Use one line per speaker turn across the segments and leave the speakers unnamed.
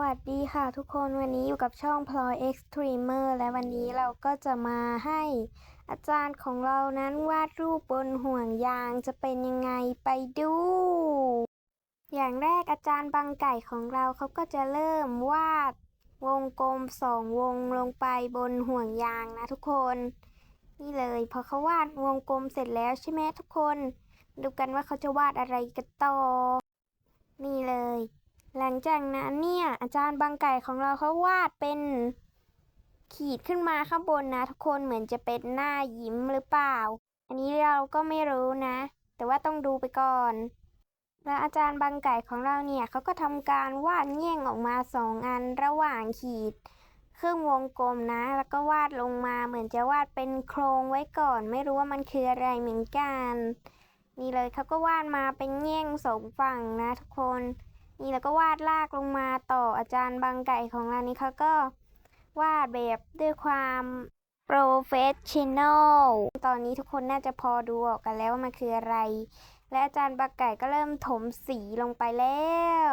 วัสดีค่ะทุกคนวันนี้อยู่กับช่อง Ploy Extremer และวันนี้เราก็จะมาให้อาจารย์ของเรานั้นวาดรูปบนห่วงยางจะเป็นยังไงไปดู อย่างแรกอาจารย์บางไก่ของเราเขาก็จะเริ่มวาดวงกลมสองวงลงไปบนห่วงยางนะทุกคน นี่เลยพอเขาวาดวงกลมเสร็จแล้วใช่ไหมทุกคน ดูกันว่าเขาจะวาดอะไรกันต่อ นี่เลย หลังจากนั้นเนี่ยอาจารย์บางไก่ของเราเขาวาดเป็นขีดขึ้นมาข้างบนนะ ทุกคนเหมือนจะเป็นหน้ายิ้มหรือเปล่า อันนี้เราก็ไม่รู้นะ แต่ว่าต้องดูไปก่อน และอาจารย์บางไก่ของเราเนี่ยเขาก็ทำการวาดแง่งออกมาสองอันระหว่างขีด เครึ่องวงกลมนะ แล้วก็วาดลงมาเหมือนจะวาดเป็นโครงไว้ก่อน ไม่รู้ว่ามันคืออะไรเหมือนกัน นี่เลยเขาก็วาดมาเป็นแง่งสองฝั่งนะ ทุกคน นี่แล้วก็วาดลากลงมาต่ออาจารย์บางไก่ของเรานี่เขาก็วาดแบบด้วยความโปรเฟชชั่นอลตอนนี้ทุกคนน่าจะพอดูออกกันแล้วว่ามันคืออะไร และอาจารย์บางไก่ก็เริ่มถมสีลงไปแล้ว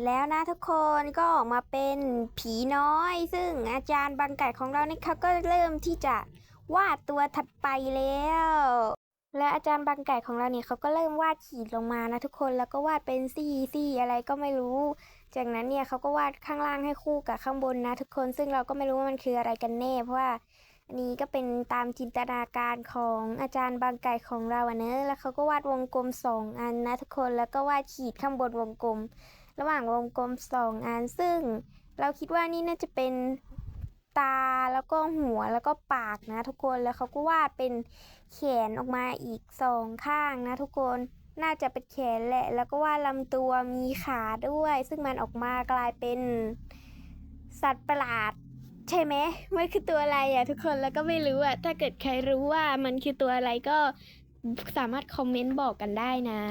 จแล้วนะทุกคนก็ออกมาเป็นผีน้อย ซึ่งอาจารย์บางไก่ของเราเนี่ยเขาก็เริ่มที่จะวาดตัวถัดไปแล้ว และอาจารย์บางไก่ของเราเนี่ยเขาก็เริ่มวาดขีดลงมานะทุกคนแล้วก็วาดเป็นซี่ซี่อะไรก็ไม่รู้ จากนั้นเนี่ยเขาก็วาดข้างล่างให้คู่กับข้างบนนะทุกคนซึ่งเราก็ไม่รู้ว่ามันคืออะไรกันแน่เพราะว่าอันนี้ก็เป็นตามจินตนาการของอาจารย์บางไก่ของเราอะเนอะแล้วเขาก็วาดวงกลมสองอันนะทุกคนแล้วก็วาดขีดข้างบนวงกลม ระหว่างวงกลมสองอันซึ่ง เราคิดว่านี่น่าจะเป็นตาแล้วก็หัวแล้วก็ปากนะทุกคนแล้วเขาก็วาดเป็นแขนออกมาอีกสองข้างนะทุกคนน่าจะเป็นแขนแหละ แล้วก็วาดลำตัวมีขาด้วย ซึ่งมันออกมากลายเป็นสัตว์ประหลาดใช่ไหมมันคือตัวอะไรอะทุกคนแล้วก็ไม่รู้อะถ้าเกิดใครรู้ว่ามันคือตัวอะไรก็สามารถคอมเมนต์บอกกันได้นะ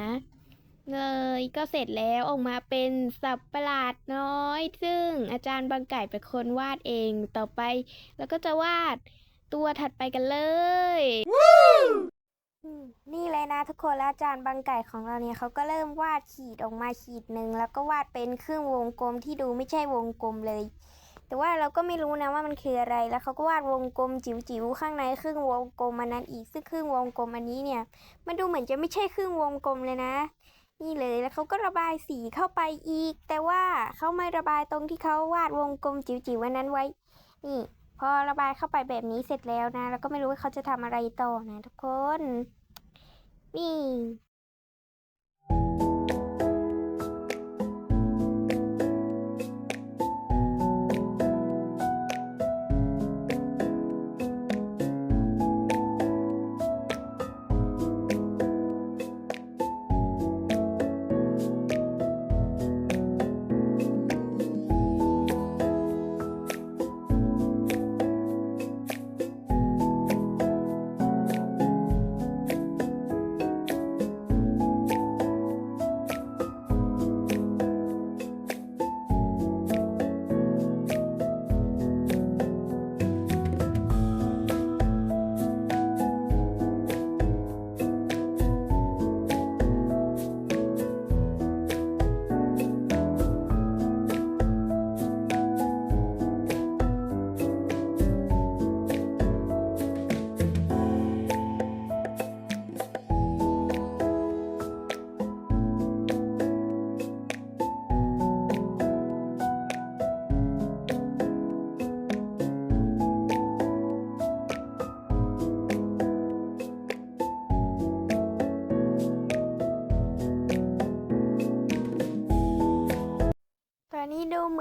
เลยก็เสร็จแล้วออกมาเป็นสับประหลาดน้อย ซึ่งอาจารย์บางไก่เป็นคนวาดเองต่อไป แล้วก็จะวาดตัวถัดไปกันเลยอืมนี่เลยนะทุกคนแล้วอาจารย์บางไก่ของเราเนี่ยเขาก็เริ่มวาดขีดออกมาขีดหนึ่งแล้วก็วาดเป็นครึ่งวงกลมที่ดูไม่ใช่วงกลมเลย แต่ว่าเราก็ไม่รู้นะว่ามันคืออะไรแล้วเขาก็วาดวงกลมจิ๋วๆข้างในครึ่งวงกลมอันนั้นอีกซึ่งครึ่งวงกลมอันนี้เนี่ย มันดูเหมือนจะไม่ใช่ครึ่งวงกลมเลยนะ นี่เลยแล้วเขาก็ระบายสีเข้าไปอีก แต่ว่าเขาไม่ระบายตรงที่เขาวาดวงกลมจิ๋วๆวันนั้นไว้ นี่ พอระบายเข้าไปแบบนี้เสร็จแล้วนะ แล้วก็ไม่รู้ว่าเขาจะทำอะไรต่อนะทุกคน นี่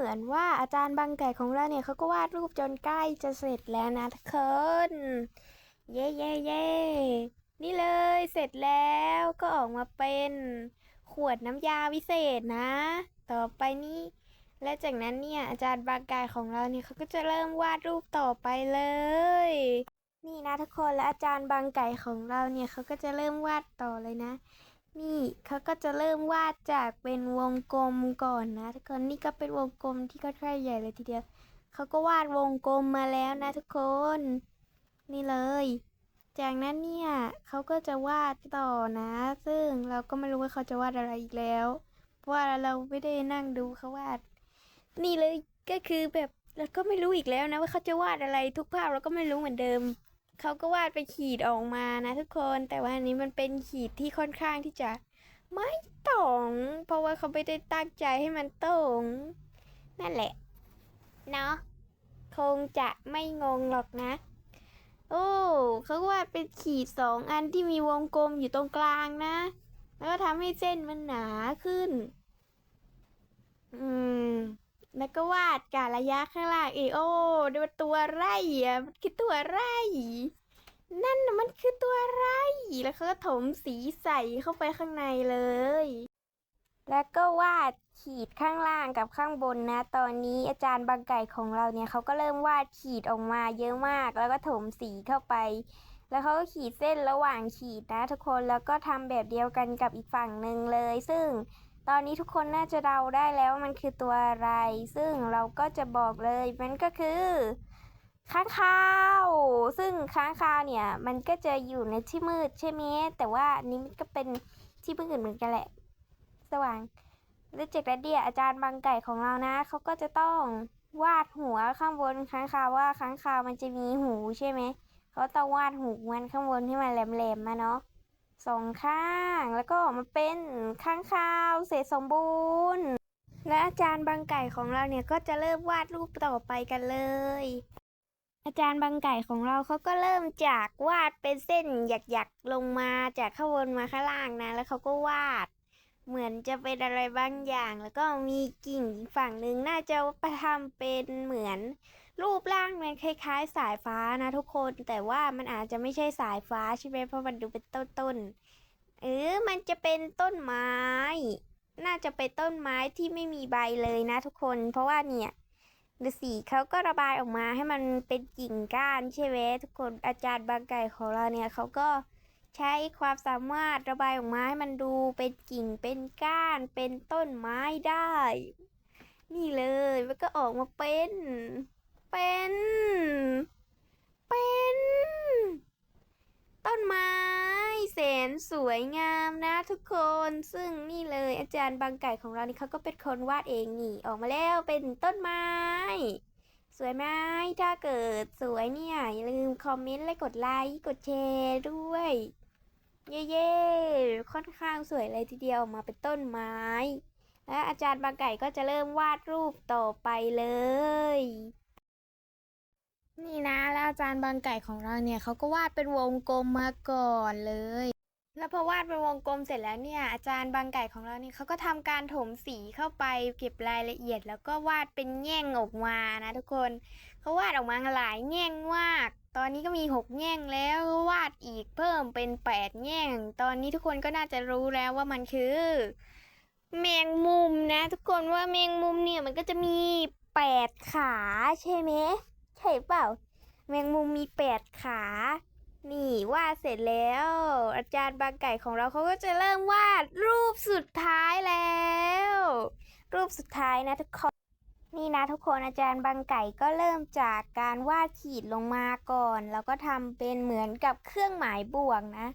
มือนว่าอาจารย์บางไก่ของเราเนี่ยเขาก็วาดรูปจนใกล้จะเสร็จแล้วนะทุกคน เย้เย้เย้นี่เลยเสร็จแล้วก็ออกมาเป็นขวดน้ำยาวิเศษนะ ต่อไปนี้และจากนั้นเนี่ยอาจารย์บางไก่ของเราเนี่ยเขาก็จะเริ่มวาดรูปต่อไปเลย นี่นะทุกคนและอาจารย์บางไก่ของเราเนี่ยเขาก็จะเริ่มวาดต่อเลยนะ นี่เขาก็จะเริ่มวาดจากเป็นวงกลมก่อนนะทุกคนนี่ก็เป็นวงกลมที่ค่อนข้างใหญ่เลยทีเดียวเขาก็วาดวงกลมมาแล้วนะทุกคน นี่เลย จากนั้นเนี่ยเขาก็จะวาดต่อนะ ซึ่งเราก็ไม่รู้ว่าเขาจะวาดอะไรอีกแล้ว เพราะว่าเราไม่ได้นั่งดูเขาวาด นี่เลยก็คือแบบเราก็ไม่รู้อีกแล้วนะว่าเขาจะวาดอะไรทุกภาพเราก็ไม่รู้เหมือนเดิม เขาก็วาดไปขีดออกมานะทุกคนแต่ว่าอันนี้มันเป็นขีดที่ค่อนข้างที่จะไม่ตรง เพราะว่าเขาไม่ได้ตั้งใจให้มันตรง นั่นแหละ เนาะคงจะไม่งงหรอกนะ โอ้เขาวาดเป็นขีดสองอันที่มีวงกลมอยู่ตรงกลางนะ แล้วก็ทำให้เส้นมันหนาขึ้น อืม แล้วก็วาดการะยะข้างล่างอีกโอ้ดูตัวไรอะมันคือตัวไรนั่นนะมันคือตัวไรแล้วเขาก็ถมสีใส่เข้าไปข้างในเลย แล้วก็วาดขีดข้างล่างกับข้างบนนะ ตอนนี้อาจารย์บางไก่ของเราเนี่ยเขาก็เริ่มวาดขีดออกมาเยอะมาก แล้วก็ถมสีเข้าไป แล้วเขาก็ขีดเส้นระหว่างขีดนะ ทุกคนแล้วก็ทำแบบเดียวกันกับอีกฝั่งหนึ่งเลย ซึ่ง ตอนนี้ทุกคนน่าจะเดาได้แล้วว่ามันคือตัวอะไร ซึ่งเราก็จะบอกเลย มันก็คือค้างคาว ซึ่งค้างคาวเนี่ย มันก็จะอยู่ในที่มืดใช่ไหมแต่ว่านี้มันก็เป็นที่มืดเหมือนกันแหละ สว่างแล้วจกนั้นเนี่ยอาจารย์บางไก่ของเรานะ เขาก็จะต้องวาดหัวข้างบนค้างคาวว่าค้างคาวมันจะมีหูใช่ไหม เขาต้องวาดหูมันข้างบนที่มันแหลมๆมาเนาะ สองข้าง แล้วก็ออกมาเป็นข้างคาวเสร็จสมบูรณ์ และอาจารย์บางไก่ของเราเนี่ยก็จะเริ่มวาดรูปต่อไปกันเลย อาจารย์บางไก่ของเราเขาก็เริ่มจากวาดเป็นเส้นหยักๆลงมาจากข้างบนมาข้างล่างนะ แล้วเขาก็วาด เหมือนจะเป็นอะไรบางอย่าง แล้วก็มีกิ่งฝั่งหนึ่งน่าจะประทำเป็นเหมือน รูปร่างมันคล้ายๆ สายฟ้านะทุกคน แต่ว่ามันอาจจะไม่ใช่สายฟ้าใช่ไหมเพราะมันดูเป็นต้นๆเออมันจะเป็นต้นไม้ น่าจะเป็นต้นไม้ที่ไม่มีใบเลยนะทุกคน เพราะว่าเนี่ยฤาษีเขาก็ระบายออกมาให้มันเป็นกิ่งก้านใช่ไหมทุกคนอาจารย์บางไก่ของเราเนี่ยเขาก็ใช้ความสามารถระบายออกมาให้มันดูเป็นกิ่งเป็นก้านเป็นต้นไม้ได้ นี่เลยมันก็ออกมาเป็น เป็น เป็น ต้นไม้แสนสวยงามนะทุกคน ซึ่งนี่เลยอาจารย์บางไก่ของเรานี่เขาก็เป็นคนวาดเองนี่ ออกมาแล้วเป็นต้นไม้ สวยไหมถ้าเกิดสวยเนี่ยอย่าลืมคอมเมนต์และกดไลค์กดแชร์ด้วยเย้ๆค่อนข้างสวยเลยทีเดียวออกมาเป็นต้นไม้ และอาจารย์บางไก่ก็จะเริ่มวาดรูปต่อไปเลย นี่นะแล้วอาจารย์บางไก่ของเราเนี่ยเขาก็วาดเป็นวงกลมมาก่อนเลย แล้วพอวาดเป็นวงกลมเสร็จแล้วเนี่ยอาจารย์บางไก่ของเราเนี่ยเขาก็ทำการถมสีเข้าไปเก็บรายละเอียด แล้วก็วาดเป็นแง่งออกมานะทุกคนเขาวาดออกมาหลายแง่งมากตอนนี้ก็มีหกแง่งแล้ววาดอีกเพิ่มเป็นแปดแง่ง ตอนนี้ทุกคนก็น่าจะรู้แล้วว่ามันคือ แมงมุมนะ ทุกคนว่าแมงมุมเนี่ยมันก็จะมีแปดขาใช่ไหม ใช่เปล่า แมงมุมมีแปดขา นี่วาดเสร็จแล้ว อาจารย์บางไก่ของเราเขาก็จะเริ่มวาดรูปสุดท้ายแล้ว รูปสุดท้ายนะทุกคนนี่นะทุกคนอาจารย์บางไก่ก็เริ่มจากการวาดขีดลงมาก่อน แล้วก็ทำเป็นเหมือนกับเครื่องหมายบวกนะ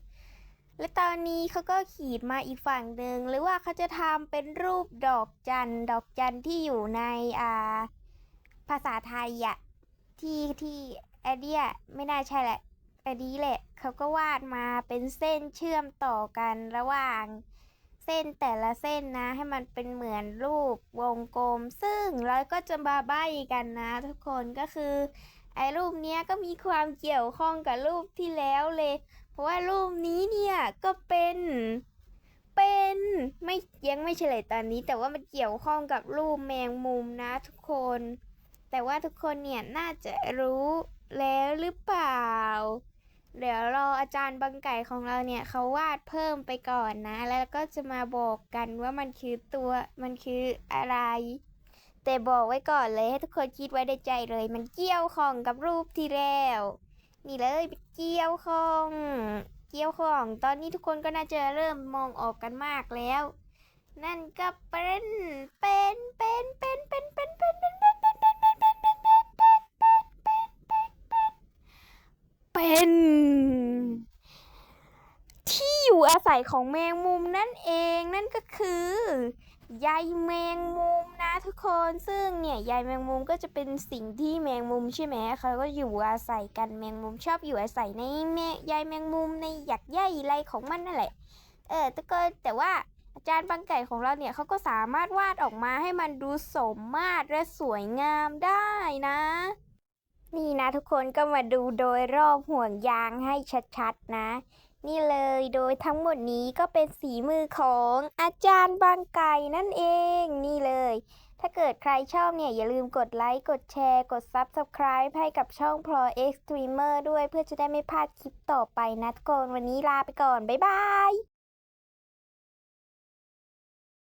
และตอนนี้เขาก็ขีดมาอีกฝั่งหนึ่งหรือว่าเขาจะทำเป็นรูปดอกจันดอกจันที่อยู่ในอ่าภาษาไทยอะ ที่ที่ไอเดียไม่น่าใช่แหละไอนี้แหละเขาก็วาดมาเป็นเส้นเชื่อมต่อกันระหว่าง เส้นแต่ละเส้นนะ ให้มันเป็นเหมือนรูปวงกลม ซึ่งเราก็จะมาใบ้กันนะ ทุกคนก็คือไอ้รูปเนี้ยก็มีความเกี่ยวข้องกับรูปที่แล้วเลย เพราะว่ารูปนี้เนี่ยก็เป็น เป็นไม่ยังไม่เฉลยตอนนี้ แต่ว่ามันเกี่ยวข้องกับรูปแมงมุมนะทุกคน แต่ว่าทุกคนเนี่ยน่าจะรู้แล้วหรือเปล่า เดี๋ยวรออาจารย์บังไก่ของเราเนี่ยเขาวาดเพิ่มไปก่อนนะ แล้วก็จะมาบอกกันว่ามันคือตัวมันคืออะไร แต่บอกไว้ก่อนเลยให้ทุกคนคิดไว้ในใจเลย มันเกี่ยวข้องกับรูปที่แล้ว นี่เลยเกี่ยวข้องเกี่ยวข้อง ตอนนี้ทุกคนก็น่าจะเริ่มมองออกกันมากแล้ว นั่นก็เป็นเป็นเป็นเป็นเป็นเป็นเป็นเป็น เป็น ที่อยู่อาศัยของแมงมุมนั่นเองนั่นก็คือใยแมงมุมนะทุกคนซึ่งเนี่ยใยแมงมุมก็จะเป็นสิ่งที่แมงมุมใช่ไหมเขาก็อยู่อาศัยกันแมงมุมชอบอยู่อาศัยในแมใยแมงมุมในหยักใยอะไรของมันนั่นแหละ เออแต่ก็แต่ว่าอาจารย์บางไก่ของเราเนี่ยเขาก็สามารถวาดออกมาให้มันดูสมมาตรและสวยงามได้นะ นี่นะทุกคนก็มาดูโดยรอบห่วงยางให้ชัดๆนะ นี่เลยโดยทั้งหมดนี้ก็เป็นสีมือของอาจารย์บางไก่นั่นเองนี่เลย ถ้าเกิดใครชอบเนี่ย อย่าลืมกดไลค์ กดแชร์ กด Subscribe ให้กับช่อง Pro X Streamer ด้วยเพื่อจะได้ไม่พลาดคลิปต่อไปนะทุกคน วันนี้ลาไปก่อน บ๊ายบาย